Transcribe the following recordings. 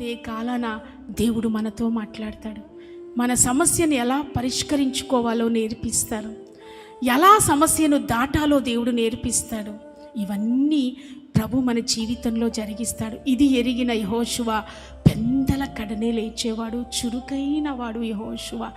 ఉదయ కాలాన దేవుడు మనతో మాట్లాడతాడు. మన సమస్యను ఎలా పరిష్కరించుకోవాలో నేర్పిస్తారు. ఎలా సమస్యను దాటాలో దేవుడు నేర్పిస్తాడు. ఇవన్నీ ప్రభు మన జీవితంలో జరిగిస్తాడు. ఇది ఎరిగిన యహోశువ పెందల కడనే లేచేవాడు చురుకైన వాడు యహోశువ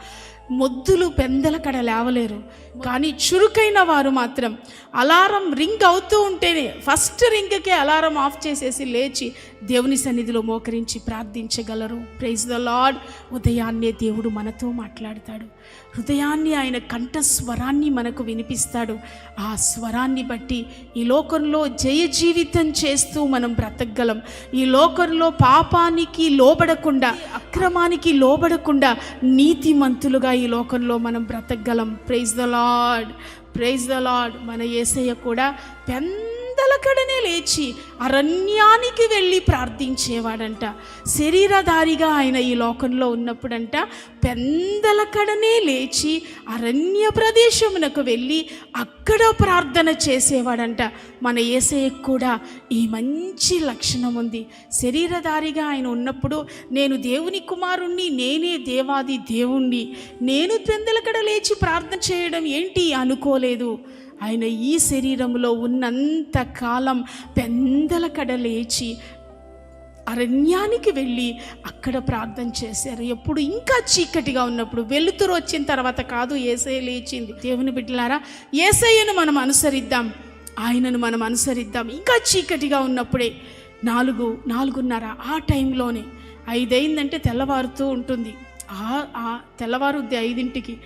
మొద్దులు పెందల కడ లేవలేరు కానీ చురుకైన వారు మాత్రం. అలారం రింగ్ అవుతూ ఉంటేనే ఫస్ట్ రింగ్కే అలారం ఆఫ్ చేసేసి లేచి దేవుని సన్నిధిలో మోకరించి ప్రార్థించగలరు. ప్రైజ్ ద లాడ్ ఉదయాన్నే దేవుడు మనతో మాట్లాడతాడు. హృదయాన్ని ఆయన కంఠ స్వరాన్ని మనకు వినిపిస్తాడు. ఆ స్వరాన్ని బట్టి ఈ లోకంలో జయ జీవితం చేస్తూ మనం బ్రతకగలం. ఈ లోకంలో పాపానికి లోబడకుండా అక్రమానికి లోబడకుండా నీతిమంతులుగా ఈ లోకంలో మనం బ్రతకగలం. Praise the lord praise the lord మన యేసయ్య కూడా పెందలకడనే లేచి అరణ్యానికి వెళ్ళి ప్రార్థించేవాడంట. శరీరధారిగా ఆయన ఈ లోకంలో ఉన్నప్పుడంట పెందలకడనే లేచి అరణ్య ప్రదేశమునకు వెళ్ళి అక్కడ ప్రార్థన చేసేవాడంట. మన ఏసయ్యకు కూడా ఈ మంచి లక్షణం ఉంది. శరీరధారిగా ఆయన ఉన్నప్పుడు నేను దేవుని కుమారుణ్ణి నేనే దేవాది దేవుణ్ణి నేను పెందలకడ లేచి ప్రార్థన చేయడం ఏంటి అనుకోలేదు. ఆయన ఈ శరీరంలో ఉన్నంత కాలం పెందల కడ లేచి అరణ్యానికి వెళ్ళి అక్కడ ప్రార్థన చేశారు. ఎప్పుడు ఇంకా చీకటిగా ఉన్నప్పుడు వెలుతురు వచ్చిన తర్వాత కాదు ఏసై లేచింది. దేవుని బిడ్డలారా ఏసయ్యను మనం అనుసరిద్దాం ఆయనను మనం అనుసరిద్దాం. ఇంకా చీకటిగా ఉన్నప్పుడే నాలుగు నాలుగున్నర ఆ టైంలోనే ఐదైందంటే తెల్లవారుతూ ఉంటుంది. ఆ ఆ తెల్లవారుద్ది ఐదింటికి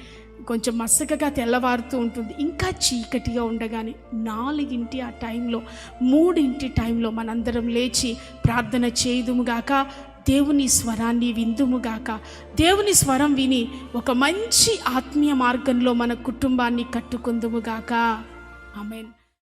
కొంచెం మసకగా తెల్లవారుతూ ఉంటుంది. ఇంకా చీకటిగా ఉండగానే నాలుగింటి ఆ టైంలో మూడింటి టైంలో మనందరం లేచి ప్రార్థన చేయుదుముగాక దేవుని స్వరాన్ని విందుముగాక దేవుని స్వరం విని ఒక మంచి ఆత్మీయ మార్గంలో మన కుటుంబాన్ని కట్టుకుందుముగాక ఆమెన్.